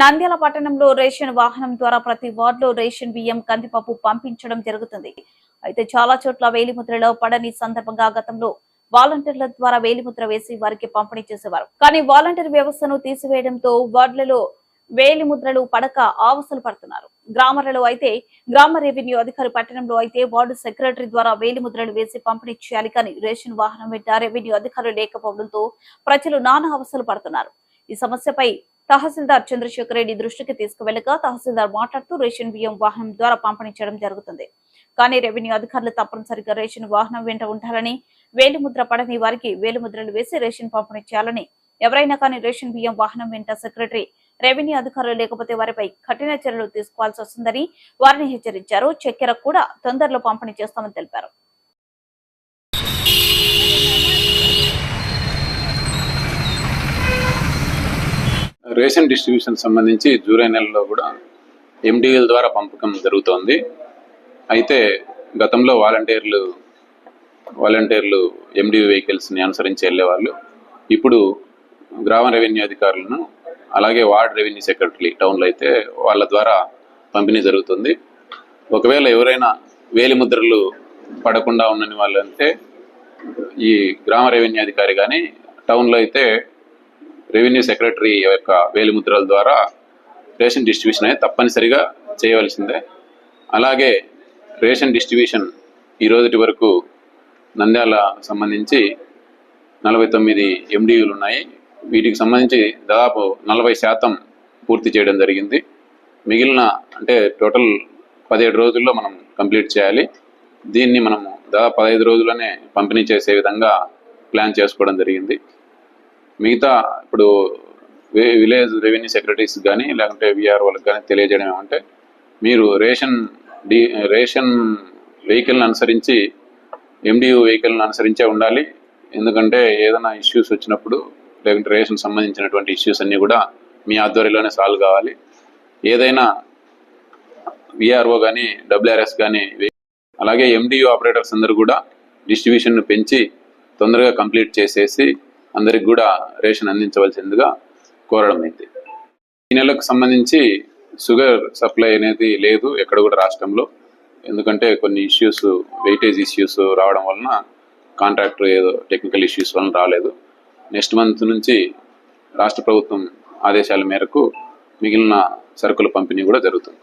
నంద్యాల పట్టణంలో రేషన్ వాహనం ద్వారా ప్రతి వార్డులో రేషన్ బియ్యం కందిపప్పు పంపించడం జరుగుతుంది. అయితే చాలా చోట్ల వేలిముద్రలో పడని సందర్భంగా గతంలో వాలంటీర్ల ద్వారా వేలిముద్ర వేసి వారికి పంపిణీ చేసేవారు. కానీ వాలంటీర్ వ్యవస్థను తీసివేయడంతో వార్డులలో వేలిముద్రలు పడక ఆవసలు పడుతున్నారు. గ్రామాలలో అయితే గ్రామ రెవెన్యూ అధికారి పట్టణంలో అయితే వార్డు సెక్రటరీ ద్వారా వేలిముద్రలు వేసి పంపిణీ చేయాలి కానీ రేషన్ వాహనం వెంట రెవెన్యూ అధికారులు లేకపోవడంతో ప్రజలు నానా అవసలు పడుతున్నారు. ఈ సమస్యపై తహసీల్దార్ చంద్రశేఖర్ రెడ్డి దృష్టికి తీసుకువెళ్ళగా తహసీల్దార్ మాట్లాడుతూ రేషన్ బియ్యం వాహనం ద్వారా పంపిణీ చేయడం జరుగుతుంది. కానీ రెవెన్యూ అధికారులు తప్పనిసరిగా రేషన్ వాహనం వెంట ఉండాలని వేలిముద్ర పడని వారికి వేలిముద్రలు వేసి రేషన్ పంపిణీ చేయాలని ఎవరైనా కానీ రేషన్ బియ్యం వాహనం వెంట సెక్రటరీ రెవెన్యూ అధికారులు లేకపోతే వారిపై కఠిన చర్యలు తీసుకోవాల్సి వస్తుందని వారిని హెచ్చరించారు. చక్కెర కూడా తొందరలో పంపిణీ చేస్తామని తెలిపారు. రేషన్ డిస్ట్రిబ్యూషన్ సంబంధించి జూలై నెలలో కూడా ఎండిఎల్ ద్వారా పంపకం జరుగుతోంది. అయితే గతంలో వాలంటీర్లు వాలంటీర్లు ఎండి వెహికల్స్ని అనుసరించి వెళ్ళేవాళ్ళు. ఇప్పుడు గ్రామ రెవెన్యూ అధికారులను అలాగే వార్డ్ రెవెన్యూ సెక్రటరీ టౌన్లో అయితే వాళ్ళ ద్వారా పంపిణీ జరుగుతుంది. ఒకవేళ ఎవరైనా వేలిముద్రలు పడకుండా ఉన్నని వాళ్ళు అంటే ఈ గ్రామ రెవెన్యూ అధికారి కానీ టౌన్లో అయితే రెవెన్యూ సెక్రటరీ యొక్క వేలిముద్రల ద్వారా రేషన్ డిస్ట్రిబ్యూషన్ అనేది తప్పనిసరిగా చేయవలసిందే. అలాగే రేషన్ డిస్ట్రిబ్యూషన్ ఈ రోజుటి వరకు నంద్యాల సంబంధించి నలభై తొమ్మిది ఎండియూలు ఉన్నాయి. వీటికి సంబంధించి దాదాపు నలభై శాతం పూర్తి చేయడం జరిగింది. మిగిలిన అంటే టోటల్ పదిహేడు రోజుల్లో మనం కంప్లీట్ చేయాలి. దీన్ని మనము దాదాపు పదహైదు రోజుల్లోనే పంపిణీ చేసే విధంగా ప్లాన్ చేసుకోవడం జరిగింది. మిగతా ఇప్పుడు విలేజ్ రెవెన్యూ సెక్రటరీస్ కానీ లేకుంటే విఆర్ వాళ్ళకి కానీ తెలియజేయడం ఏమంటే మీరు రేషన్ డి రేషన్ వెహికల్ని అనుసరించి ఎండియూ వెహికల్ని అనుసరించే ఉండాలి. ఎందుకంటే ఏదైనా ఇష్యూస్ వచ్చినప్పుడు లేకుంటే రేషన్ సంబంధించినటువంటి ఇష్యూస్ అన్నీ కూడా మీ ఆధ్వర్యంలోనే సాల్వ్ కావాలి. ఏదైనా విఆర్ఓ కానీ డబ్ల్యూఆర్ఎస్ కానీ అలాగే ఎండియూ ఆపరేటర్స్ అందరూ కూడా డిస్ట్రిబ్యూషన్ను పెంచి తొందరగా కంప్లీట్ చేసేసి అందరికి కూడా రేషన్ అందించవలసిందిగా కోరడం అయింది ఈ నెలకు సంబంధించి షుగర్ సప్లై అనేది లేదు ఎక్కడ కూడా రాష్ట్రంలో. ఎందుకంటే కొన్ని ఇష్యూస్ వెయిటేజ్ ఇష్యూస్ రావడం వలన కాంట్రాక్టర్ ఏదో టెక్నికల్ ఇష్యూస్ వలన రాలేదు. నెక్స్ట్ మంత్ నుంచి రాష్ట్ర ప్రభుత్వం ఆదేశాల మేరకు మిగిలిన సరుకుల పంపిణీ కూడా జరుగుతుంది.